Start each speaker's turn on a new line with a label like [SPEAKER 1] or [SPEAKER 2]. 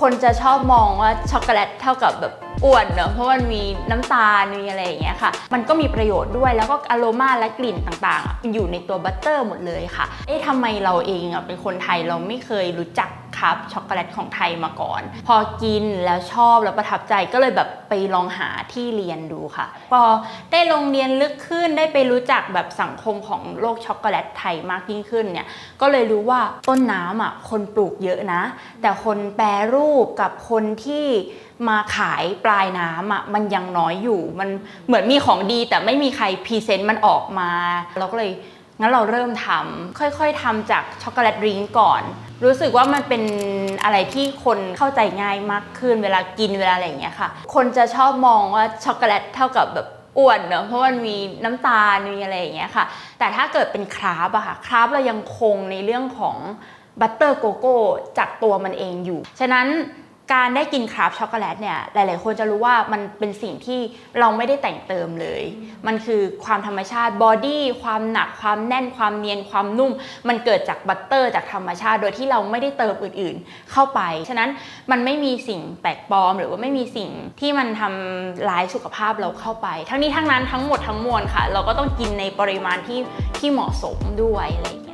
[SPEAKER 1] คนจะชอบมองว่าช็อกโกแลตเท่ากับแบบอ้วนเนอะเพราะมันมีน้ำตาลมีอะไรอย่างเงี้ยค่ะ มันก็มีประโยชน์ด้วยแล้วก็อโรมาและกลิ่นต่างๆอะอยู่ในตัวบัตเตอร์หมดเลยค่ะ เอ๊ะทำไมเราเองอะเป็นคนไทยเราไม่เคยรู้จัก ครับช็อกโกแลตของไทยมาก่อน พอกินแล้วชอบแล้วประทับใจก็เลยแบบไปลองหาที่เรียนดูค่ะ พอได้ลงเรียนลึกขึ้นได้ไปรู้จักแบบสังคมของโลกช็อกโกแลตไทยมากยิ่งขึ้นเนี่ยก็เลยรู้ว่าต้นน้ำอะคนปลูกเยอะนะ แต่คนแปรรูปกับคนที่มาขายปลายน้ำอะมันยังน้อยอยู่ มันเหมือนมีของดีแต่ไม่มีใครพรีเซนต์มันออกมา เราก็เลย งั้นเราเริ่มทำค่อยๆทำจากช็อกโกแลตดริงก่อน รู้สึกว่ามันเป็นอะไรที่คนเข้าใจง่ายมากขึ้นเวลากินเวลาอะไรอย่างเงี้ยค่ะ คนจะชอบมองว่าช็อกโกแลตเท่ากับแบบอ้วนเนอะเพราะมันมีน้ำตาลมีอะไรอย่างเงี้ยค่ะ แต่ถ้าเกิดเป็นคราฟอะค่ะคราฟเรายังคงในเรื่องของบัตเตอร์โกโก้จากตัวมันเองอยู่ ฉะนั้น การได้กินคราฟช็อกโกแลตเนี่ยหลาย ๆ คนจะรู้ว่ามันเป็นสิ่งที่เราไม่ได้แต่งเติมเลย มันคือความธรรมชาติบอดี้ความหนักความแน่นความเนียนความนุ่ม มันเกิดจากบัตเตอร์จากธรรมชาติ โดยที่เราไม่ได้เติมอื่น ๆ เข้าไป ฉะนั้นมันไม่มีสิ่งแปลกปลอม หรือว่าไม่มีสิ่งที่มันทำร้ายสุขภาพเราเข้าไป ทั้งนี้ทั้งนั้นทั้งหมดทั้งมวลค่ะ เราก็ต้องกินในปริมาณที่ที่เหมาะสมด้วยอะไรอย่างเงี้ย